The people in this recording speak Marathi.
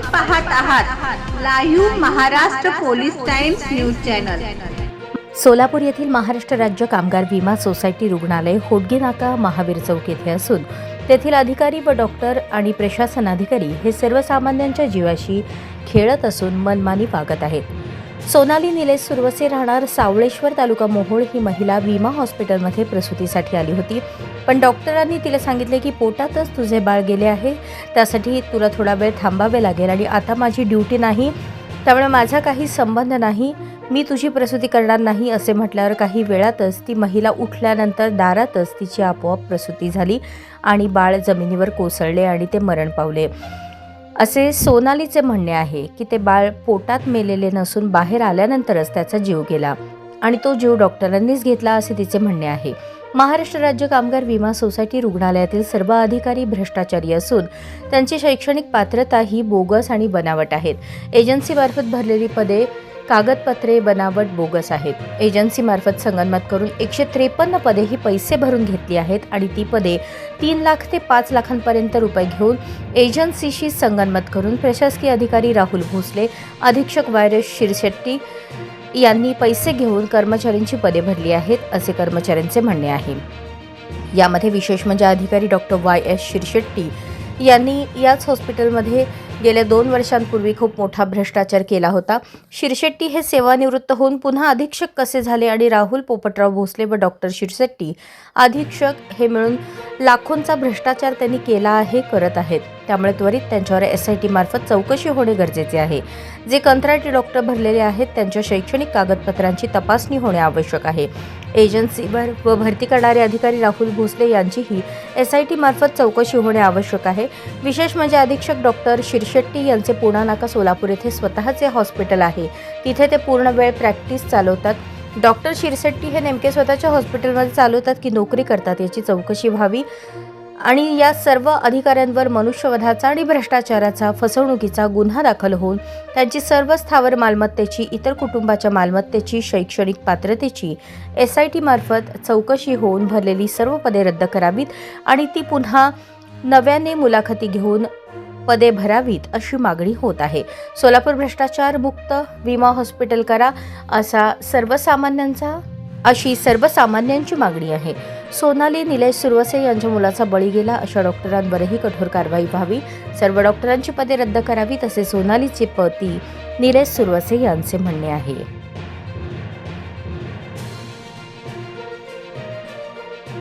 पाहत आहात live Maharashtra police times news channel. Solapur येथील महाराष्ट्र राज्य कामगार विमा सोसायटी रुग्णालय होडगे नाका महावीर चौक येथे असून तेथील अधिकारी व डॉक्टर आणि प्रशासन अधिकारी हे सर्वसामान्यांच्या जीवाशी खेळत असून मनमानी वागत आहेत. सोनाली निलेश सुरवसे राहणार सावळेश्वर तालुका मोहोळ ही महिला विमा हॉस्पिटलमध्ये प्रसूतीसाठी आली होती. पण डॉक्टरांनी तिला सांगितले की पोटातच तुझे बाळ गेले आहे. त्यासाठी तुला थोडा वेळ थांबावे लागेल आणि आता माझी ड्युटी नाही. त्यामुळे माझा काही संबंध नाही. मी तुझी प्रसूती करणार नाही असे म्हटल्यावर काही वेळातच ती महिला उठल्यानंतर दारातच तिची आपोआप प्रसूती झाली आणि बाळ जमिनीवर कोसळले आणि ते मरण पावले. असे सोनालीचे म्हणणे आहे की ते बाळ पोटात मेलेले नसून बाहेर आल्यानंतरच त्याचा जीव गेला. आणि तो जीव डॉक्टरांनीच घेतला असे तिचे म्हणणे आहे. महाराष्ट्र राज्य कामगार विमा सोसायटी रुग्णालयातील सर्व अधिकारी भ्रष्टाचारी असून त्यांची शैक्षणिक पात्रता ही बोगस आणि बनावट आहेत. एजन्सीमार्फत भरलेली पदे कागदपत्रे बनावट बोगस आहेत. एजन्सीमार्फत संगनमत करून एकशे त्रेपन्न पदे ही पैसे भरून घेतली आहेत आणि ती पदे तीन लाख ते पाच लाखांपर्यंत रुपये घेऊन एजन्सीशी संगनमत करून प्रशासकीय अधिकारी राहुल भोसले अधीक्षक वायरस शिरशेट्टी यांनी पैसे घेऊन कर्मचाऱ्यांची पदे भरली आहेत असे कर्मचाऱ्यांचे म्हणणे आहे. यामध्ये विशेष म्हणजे अधिकारी डॉक्टर वाय एस शिरशेट्टी यांनी याच हॉस्पिटलमध्ये गेल्या दोन वर्षांपूर्वी खूप मोठा भ्रष्टाचार केला होता. शिरशेट्टी हे सेवानिवृत्त होऊन पुन्हा अधीक्षक कसे झाले आणि राहुल पोपटराव भोसले व डॉक्टर शिरशेट्टी अधीक्षक हे मिळून लाखोंचा भ्रष्टाचार त्यांनी केला आहे करत आहेत. त्यामुळे त्वरित त्यांच्यावर एस आय टीमार्फत चौकशी होणे गरजेचे आहे. जे कंत्राटी डॉक्टर भरलेले आहेत त्यांच्या शैक्षणिक कागदपत्रांची तपासणी होणे आवश्यक आहे. एजन्सीवर व भरती करणारे अधिकारी राहुल भोसले यांचीही एस आय टीमार्फत चौकशी होणे आवश्यक आहे. विशेष म्हणजे अधीक्षक डॉक्टर शिरशेट्टी यांचे पुणा नाका सोलापूर येथे स्वतःचे हॉस्पिटल आहे. तिथे ते पूर्ण वेळ प्रॅक्टिस चालवतात. डॉक्टर शिरशेट्टी हे नेमके स्वतःच्या हॉस्पिटलमध्ये चालवतात की नोकरी करतात याची चौकशी व्हावी? आणि या सर्व अधिकाऱ्यांवर मनुष्यवधाचा आणि भ्रष्टाचाराचा फसवणुकीचा गुन्हा दाखल होऊन त्यांची सर्व स्थावर मालमत्तेची इतर कुटुंबाच्या मालमत्तेची शैक्षणिक पात्रतेची एस आय टीमार्फत चौकशी होऊन भरलेली सर्व पदे रद्द करावीत आणि ती पुन्हा नव्याने मुलाखती घेऊन पदे भरावीत अशी मागणी होत आहे. सोलापूर भ्रष्टाचार मुक्त विमा हॉस्पिटल करा असा सर्वसामान्यांचा अशी सर्वसामान्यांची मागणी आहे. सोनाली निलेश सुरवसे यांच्या मुलाचा बळी गेला अशा डॉक्टरांवरही कठोर कारवाई व्हावी. सर्व डॉक्टरांची पदे रद्द करावी तसे सोनालीचे पती निलेश सुरवसे यांचे म्हणणे आहे.